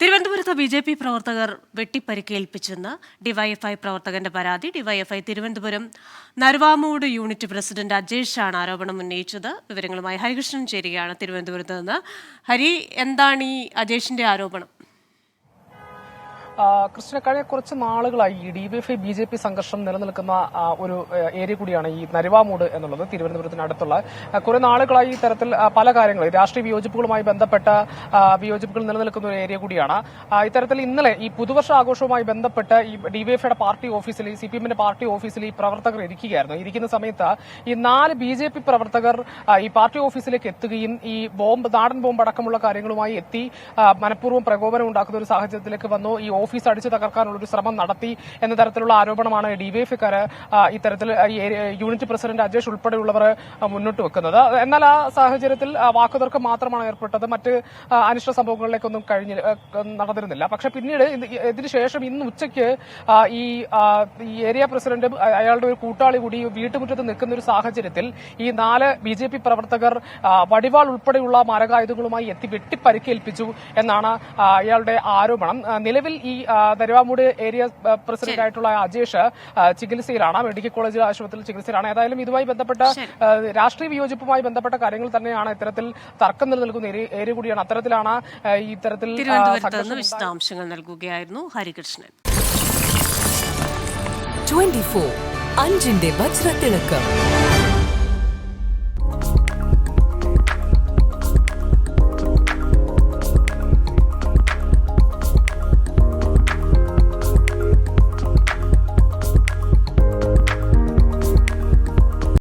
തിരുവനന്തപുരത്ത് B J P പ്രവർത്തകർ വെട്ടിപ്പരിക്കേൽപ്പിച്ചെന്ന് DYFI പ്രവർത്തകന്റെ പരാതി. DYFI Thiruvananthapuram Naruvamoodu unit president അജേഷാണ് ആരോപണം ഉന്നയിച്ചത്. വിവരങ്ങളുമായി ഹരികൃഷ്ണൻ ചേരുകയാണ് തിരുവനന്തപുരത്ത് നിന്ന്. ഹരി എന്താണ് ഈ അജേഷിന്റെ ആരോപണം? ആ, കൃഷ്ണ കഴിഞ്ഞ കുറച്ച് നാളുകളായി ഈ ഡിവൈഎഫ്ഐ ബി ജെ പി സംഘർഷം നിലനിൽക്കുന്ന ഒരു ഏരിയ കൂടിയാണ് ഈ നരുവാമൂട് എന്നുള്ളത് തിരുവനന്തപുരത്തിനടുത്തുള്ള. കുറെ നാളുകളായി ഇത്തരത്തിൽ തരത്തിൽ പല കാര്യങ്ങൾ രാഷ്ട്രീയ വിയോജിപ്പുകളുമായി ബന്ധപ്പെട്ട വിയോജിപ്പുകൾ നിലനിൽക്കുന്ന ഒരു ഏരിയ കൂടിയാണ്. ഇത്തരത്തിൽ ഇന്നലെ ഈ പുതുവർഷ ആഘോഷവുമായി ബന്ധപ്പെട്ട് ഈ ഡിവൈഎഫ്ഐയുടെ പാർട്ടി ഓഫീസിൽ സി പി എമ്മിന്റെ പാർട്ടി ഓഫീസിൽ ഈ പ്രവർത്തകർ ഇരിക്കുകയായിരുന്നു. ഇരിക്കുന്ന സമയത്ത് ഈ നാല് ബി ജെ പി പ്രവർത്തകർ ഈ പാർട്ടി ഓഫീസിലേക്ക് എത്തുകയും ഈ ബോംബ് നാടൻ ബോംബ് അടക്കമുള്ള കാര്യങ്ങളുമായി എത്തി മനഃപൂർവം പ്രകോപനം ഉണ്ടാക്കുന്ന ഒരു സാഹചര്യത്തിലേക്ക് വന്നു. ഈ ഓഫീസ് അടിച്ചു തകർക്കാനുള്ള ഒരു ശ്രമം നടത്തി എന്ന തരത്തിലുള്ള ആരോപണമാണ് ഡിവൈഎഫ്ഐക്കാർ ഇത്തരത്തിൽ യൂണിറ്റ് പ്രസിഡന്റ് അജേഷ് ഉൾപ്പെടെയുള്ളവർ മുന്നോട്ട് വെക്കുന്നത്. എന്നാൽ ആ സാഹചര്യത്തിൽ വാക്കുതർക്കം മാത്രമാണ് ഏർപ്പെട്ടത്. മറ്റ് അനിഷ്ട സംഭവങ്ങളിലേക്കൊന്നും കഴിഞ്ഞ് നടന്നിരുന്നില്ല. പക്ഷെ പിന്നീട് ഇതിനുശേഷം ശേഷം ഇന്ന് ഉച്ചയ്ക്ക് ഈ ഏരിയ പ്രസിഡന്റ് അയാളുടെ ഒരു കൂട്ടാളി കൂടി വീട്ടുമുറ്റത്ത് നിൽക്കുന്ന ഒരു സാഹചര്യത്തിൽ ഈ നാല് ബി ജെ പി പ്രവർത്തകർ വടിവാൾ ഉൾപ്പെടെയുള്ള മാരകായുധങ്ങളുമായി എത്തി വെട്ടിപ്പരിക്കേൽപ്പിച്ചു എന്നാണ് അയാളുടെ ആരോപണം. നിലവിൽ ഈ തരുവാമൂട് ഏരിയ പ്രസിഡന്റ് ആയിട്ടുള്ള അജേഷ് ചികിത്സയിലാണ് മെഡിക്കൽ കോളേജ് ആശുപത്രിയിൽ ചികിത്സയിലാണ്. ഏതായാലും ഇതുമായി ബന്ധപ്പെട്ട രാഷ്ട്രീയ വിയോജിപ്പുമായി ബന്ധപ്പെട്ട കാര്യങ്ങൾ തന്നെയാണ് ഇത്തരത്തിൽ തർക്കം നിലനിൽക്കുന്ന ഏരിയ- കൂടിയാണ്. അത്തരത്തിലാണ് ഈ ഇത്തരത്തിൽ വിശദാംശങ്ങൾ നൽകുകയായിരുന്നു ഹരികൃഷ്ണൻ. 24 അഞ്ചിന്റെ വജ്രത്തിളക്കം.